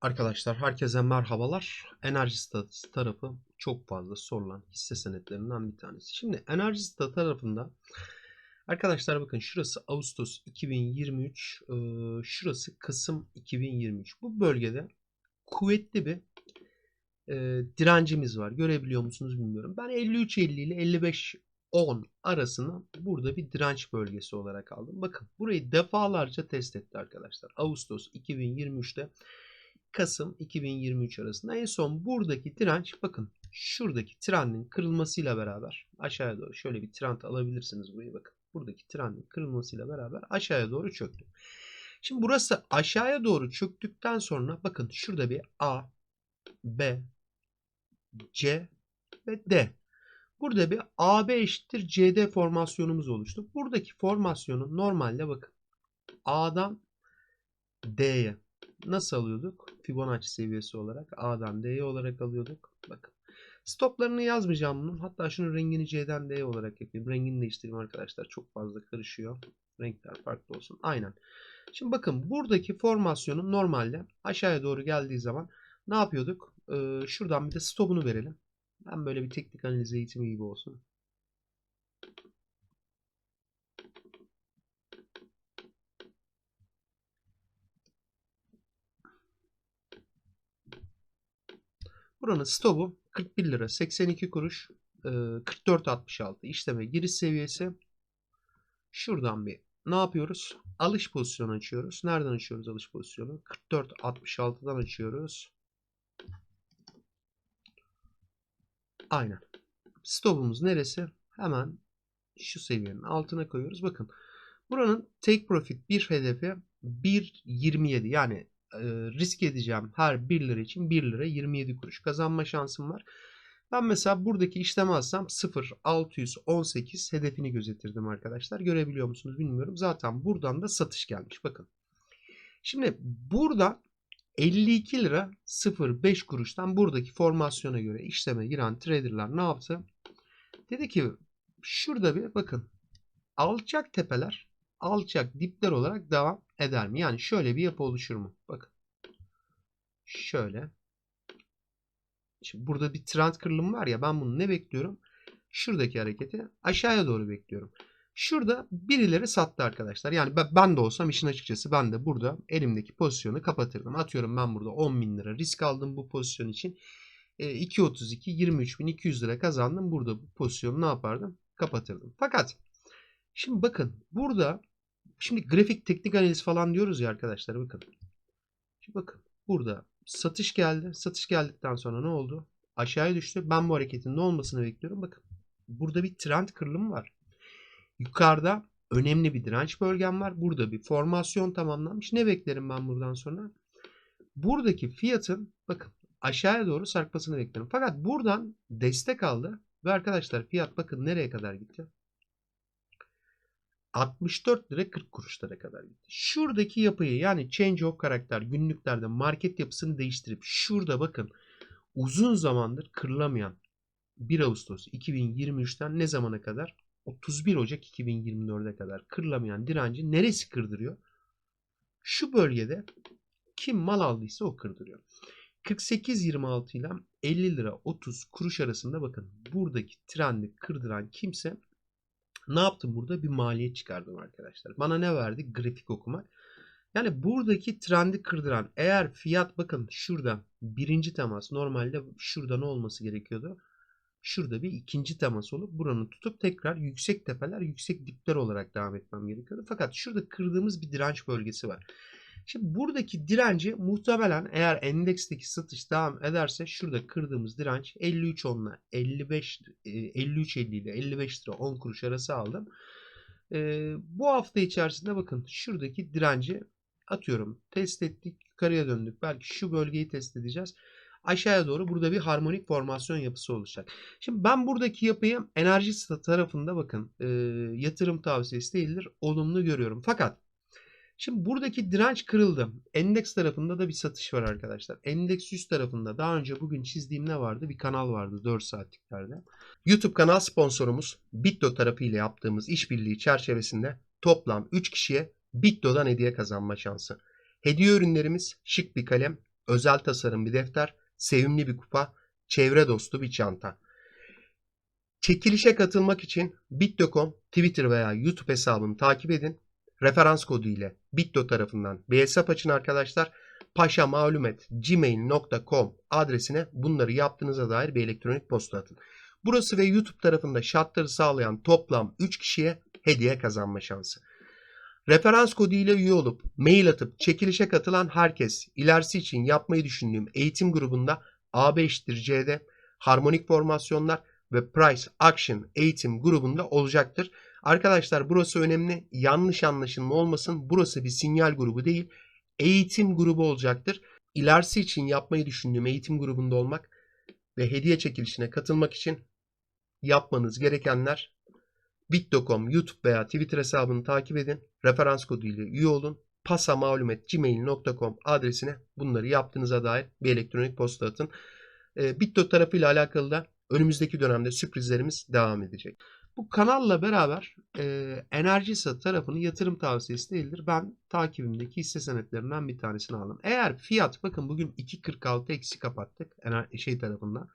Arkadaşlar herkese merhabalar. Enerji statüsü tarafı çok fazla sorulan hisse senetlerinden bir tanesi. Şimdi enerji statüsü tarafında arkadaşlar bakın şurası Ağustos 2023, e, şurası Kasım 2023. Bu bölgede kuvvetli bir e, direncimiz var. Görebiliyor musunuz bilmiyorum. Ben 53.50 ile 55.10 arasını burada bir direnç bölgesi olarak aldım. Bakın burayı defalarca test etti arkadaşlar. Ağustos 2023'te Kasım 2023 arasında en son buradaki direnç bakın şuradaki trendin kırılmasıyla beraber aşağıya doğru şöyle bir trend alabilirsiniz burayı bakın. Buradaki trendin kırılmasıyla beraber aşağıya doğru çöktü. Şimdi burası aşağıya doğru çöktükten sonra bakın şurada bir A, B, C ve D. Burada bir AB eşittir CD formasyonumuz oluştu. Buradaki formasyonu normalde bakın A'dan D'ye nasıl alıyorduk? Fibonacci seviyesi olarak A'dan D'ye olarak alıyorduk. Bakın. Stoplarını yazmayacağım bunun. Hatta şunu rengini C'den D'ye olarak yapayım. Rengini değiştireyim arkadaşlar. Çok fazla karışıyor. Renkler farklı olsun. Aynen. Şimdi bakın buradaki formasyonun normalde aşağıya doğru geldiği zaman ne yapıyorduk? Ee, şuradan bir de stopunu verelim. Ben böyle bir teknik analiz eğitimi gibi olsun. Buranın stopu 41 lira 82 kuruş 44.66 işleme giriş seviyesi. Şuradan bir ne yapıyoruz? Alış pozisyonu açıyoruz. Nereden açıyoruz alış pozisyonu? 44.66'dan açıyoruz. Aynen. Stopumuz neresi? Hemen şu seviyenin altına koyuyoruz. Bakın buranın take profit bir hedefi 1.27 yani e, risk edeceğim her 1 lira için 1 lira 27 kuruş kazanma şansım var. Ben mesela buradaki işlemi alsam 0.618 hedefini gözetirdim arkadaşlar. Görebiliyor musunuz bilmiyorum. Zaten buradan da satış gelmiş. Bakın. Şimdi burada 52 lira 0.5 kuruştan buradaki formasyona göre işleme giren traderlar ne yaptı? Dedi ki şurada bir bakın alçak tepeler alçak dipler olarak devam eder mi? Yani şöyle bir yapı oluşur mu? Bakın. Şöyle. Şimdi burada bir trend kırılımı var ya ben bunu ne bekliyorum? Şuradaki hareketi aşağıya doğru bekliyorum. Şurada birileri sattı arkadaşlar. Yani ben de olsam işin açıkçası ben de burada elimdeki pozisyonu kapatırdım. Atıyorum ben burada 10 bin lira risk aldım bu pozisyon için. 2.32 23.200 lira kazandım. Burada bu pozisyonu ne yapardım? Kapatırdım. Fakat şimdi bakın burada Şimdi grafik teknik analiz falan diyoruz ya arkadaşlar bakın. Şimdi bakın burada satış geldi. Satış geldikten sonra ne oldu? Aşağıya düştü. Ben bu hareketin ne olmasını bekliyorum. Bakın burada bir trend kırılımı var. Yukarıda önemli bir direnç bölgem var. Burada bir formasyon tamamlanmış. Ne beklerim ben buradan sonra? Buradaki fiyatın bakın aşağıya doğru sarkmasını beklerim. Fakat buradan destek aldı. Ve arkadaşlar fiyat bakın nereye kadar gitti? 64 lira 40 kuruşlara kadar gitti. Şuradaki yapıyı yani change of karakter günlüklerde market yapısını değiştirip şurada bakın uzun zamandır kırılamayan 1 Ağustos 2023'ten ne zamana kadar? 31 Ocak 2024'e kadar kırılamayan direnci neresi kırdırıyor? Şu bölgede kim mal aldıysa o kırdırıyor. 48.26 ile 50 lira 30 kuruş arasında bakın buradaki trendi kırdıran kimse ne yaptım burada? Bir maliyet çıkardım arkadaşlar. Bana ne verdi? Grafik okumak. Yani buradaki trendi kırdıran eğer fiyat bakın şurada birinci temas normalde şurada ne olması gerekiyordu? Şurada bir ikinci temas olup buranın tutup tekrar yüksek tepeler yüksek dipler olarak devam etmem gerekiyordu. Fakat şurada kırdığımız bir direnç bölgesi var. Şimdi buradaki direnci muhtemelen eğer endeksteki satış devam ederse şurada kırdığımız direnç 53 onla 55 53 50 ile 55 lira 10 kuruş arası aldım. E, bu hafta içerisinde bakın şuradaki direnci atıyorum test ettik yukarıya döndük. Belki şu bölgeyi test edeceğiz. Aşağıya doğru burada bir harmonik formasyon yapısı oluşacak. Şimdi ben buradaki yapıyı enerji tarafında bakın e, yatırım tavsiyesi değildir. Olumlu görüyorum. Fakat Şimdi buradaki direnç kırıldı. Endeks tarafında da bir satış var arkadaşlar. Endeks 100 tarafında daha önce bugün çizdiğim ne vardı? Bir kanal vardı 4 saatliklerde. YouTube kanal sponsorumuz Bitdo tarafıyla yaptığımız işbirliği çerçevesinde toplam 3 kişiye Bitdo'dan hediye kazanma şansı. Hediye ürünlerimiz şık bir kalem, özel tasarım bir defter, sevimli bir kupa, çevre dostu bir çanta. Çekilişe katılmak için Bit.com Twitter veya YouTube hesabını takip edin. Referans kodu ile Bitto tarafından hesap açın arkadaşlar. Paşa malumet gmail.com adresine bunları yaptığınıza dair bir elektronik posta atın. Burası ve YouTube tarafında şartları sağlayan toplam 3 kişiye hediye kazanma şansı. Referans kodu ile üye olup mail atıp çekilişe katılan herkes ilerisi için yapmayı düşündüğüm eğitim grubunda A5'tir harmonik formasyonlar ve Price Action eğitim grubunda olacaktır. Arkadaşlar burası önemli. Yanlış anlaşılma olmasın. Burası bir sinyal grubu değil. Eğitim grubu olacaktır. İlerisi için yapmayı düşündüğüm eğitim grubunda olmak ve hediye çekilişine katılmak için yapmanız gerekenler Bit.com, YouTube veya Twitter hesabını takip edin. Referans kodu ile üye olun. pasamalumet.gmail.com adresine bunları yaptığınıza dair bir elektronik posta atın. E, Bitto tarafıyla alakalı da önümüzdeki dönemde sürprizlerimiz devam edecek. Bu kanalla beraber e, Enerjisa tarafının yatırım tavsiyesi değildir. Ben takibimdeki hisse senetlerinden bir tanesini aldım. Eğer fiyat bakın bugün 2.46 eksi kapattık ener- şey tarafında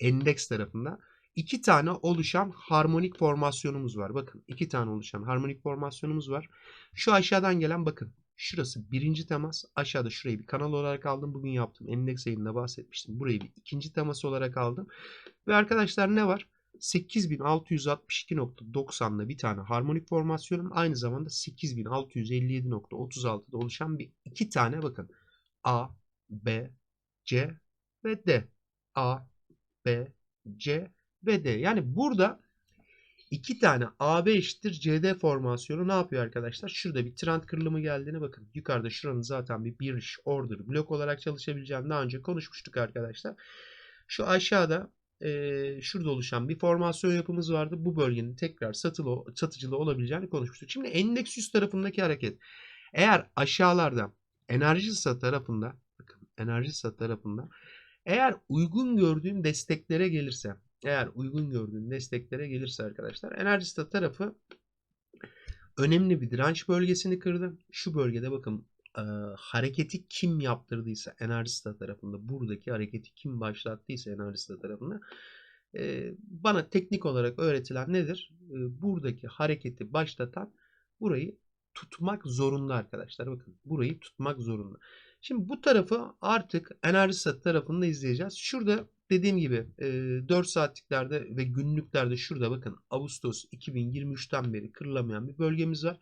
endeks tarafında iki tane oluşan harmonik formasyonumuz var. Bakın iki tane oluşan harmonik formasyonumuz var. Şu aşağıdan gelen bakın şurası birinci temas. Aşağıda şurayı bir kanal olarak aldım. Bugün yaptım. Endeks yayında bahsetmiştim. Burayı bir ikinci temas olarak aldım. Ve arkadaşlar ne var? 8662.90'da bir tane harmonik formasyonum. Aynı zamanda 8657.36'da oluşan bir iki tane bakın. A, B, C ve D. A, B, C ve D. Yani burada iki tane AB eşittir CD formasyonu ne yapıyor arkadaşlar? Şurada bir trend kırılımı geldiğini bakın. Yukarıda şuranın zaten bir bir order blok olarak çalışabileceğini daha önce konuşmuştuk arkadaşlar. Şu aşağıda e, şurada oluşan bir formasyon yapımız vardı. Bu bölgenin tekrar satılı, satıcılı olabileceğini konuşmuştuk. Şimdi endeks üst tarafındaki hareket. Eğer aşağılarda enerji sat tarafında bakın enerji sat tarafında eğer uygun gördüğüm desteklere gelirse eğer uygun gördüğüm desteklere gelirse arkadaşlar Enerjista tarafı önemli bir direnç bölgesini kırdı. Şu bölgede bakın e, hareketi kim yaptırdıysa Enerjista tarafında buradaki hareketi kim başlattıysa Enerjista tarafında e, bana teknik olarak öğretilen nedir? E, buradaki hareketi başlatan burayı tutmak zorunda arkadaşlar. Bakın burayı tutmak zorunda. Şimdi bu tarafı artık Enerjisa tarafında izleyeceğiz. Şurada dediğim gibi 4 saatliklerde ve günlüklerde şurada bakın Ağustos 2023'ten beri kırılamayan bir bölgemiz var.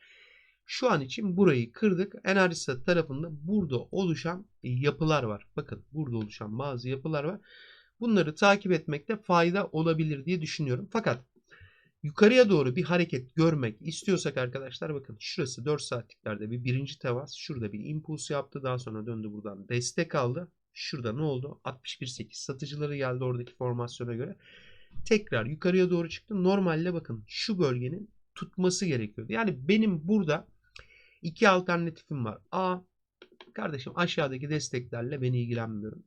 Şu an için burayı kırdık. Enerjisa tarafında burada oluşan yapılar var. Bakın burada oluşan bazı yapılar var. Bunları takip etmekte fayda olabilir diye düşünüyorum. Fakat yukarıya doğru bir hareket görmek istiyorsak arkadaşlar bakın şurası 4 saatliklerde bir birinci temas. Şurada bir impuls yaptı. Daha sonra döndü buradan destek aldı. Şurada ne oldu? 61.8 satıcıları geldi oradaki formasyona göre. Tekrar yukarıya doğru çıktı. Normalde bakın şu bölgenin tutması gerekiyordu. Yani benim burada iki alternatifim var. A kardeşim aşağıdaki desteklerle ben ilgilenmiyorum.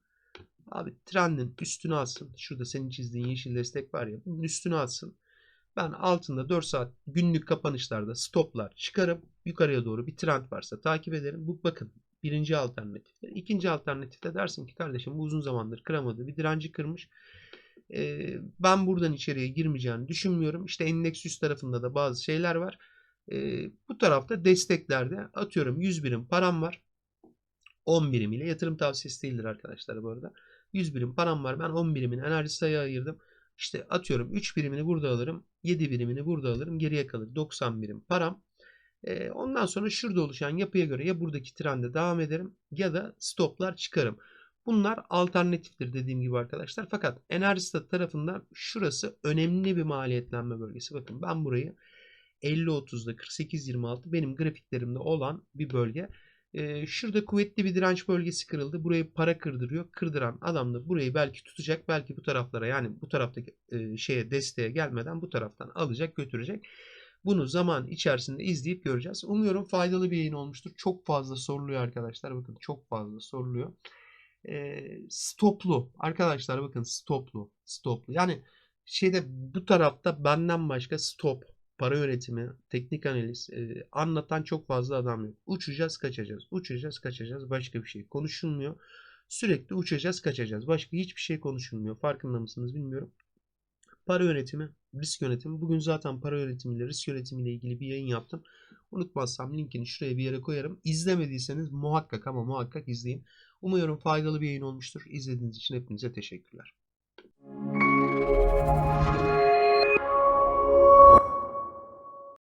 Abi trendin üstünü alsın. Şurada senin çizdiğin yeşil destek var ya. Bunun üstünü alsın. Ben altında 4 saat günlük kapanışlarda stoplar çıkarım. Yukarıya doğru bir trend varsa takip ederim. Bu bakın birinci alternatifte. İkinci alternatifte dersin ki kardeşim bu uzun zamandır kıramadı. Bir direnci kırmış. Ee, ben buradan içeriye girmeyeceğini düşünmüyorum. İşte endeks üst tarafında da bazı şeyler var. Ee, bu tarafta desteklerde atıyorum 100 birim param var. 10 birim ile yatırım tavsiyesi değildir arkadaşlar bu arada. 100 birim param var. Ben 10 birimin enerji sayı ayırdım. İşte atıyorum 3 birimini burada alırım. 7 birimini burada alırım. Geriye kalır 90 birim param. E, ondan sonra şurada oluşan yapıya göre ya buradaki trende devam ederim ya da stoplar çıkarım. Bunlar alternatiftir dediğim gibi arkadaşlar. Fakat Enerjistat tarafından şurası önemli bir maliyetlenme bölgesi. Bakın ben burayı 50-30'da 48-26 benim grafiklerimde olan bir bölge. Ee, şurada kuvvetli bir direnç bölgesi kırıldı. Burayı para kırdırıyor. Kırdıran adam da burayı belki tutacak. Belki bu taraflara yani bu taraftaki e, şeye desteğe gelmeden bu taraftan alacak götürecek. Bunu zaman içerisinde izleyip göreceğiz. Umuyorum faydalı bir yayın olmuştur. Çok fazla soruluyor arkadaşlar. Bakın çok fazla soruluyor. E, stoplu. Arkadaşlar bakın stoplu. Stoplu. Yani şeyde bu tarafta benden başka stop, para yönetimi, teknik analiz e, anlatan çok fazla adam yok. Uçacağız kaçacağız. Uçacağız kaçacağız. Başka bir şey konuşulmuyor. Sürekli uçacağız, kaçacağız. Başka hiçbir şey konuşulmuyor. Farkında mısınız bilmiyorum. Para yönetimi, risk yönetimi. Bugün zaten para yönetimiyle, risk yönetimiyle ilgili bir yayın yaptım. Unutmazsam linkini şuraya bir yere koyarım. İzlemediyseniz muhakkak ama muhakkak izleyin. Umuyorum faydalı bir yayın olmuştur. İzlediğiniz için hepinize teşekkürler.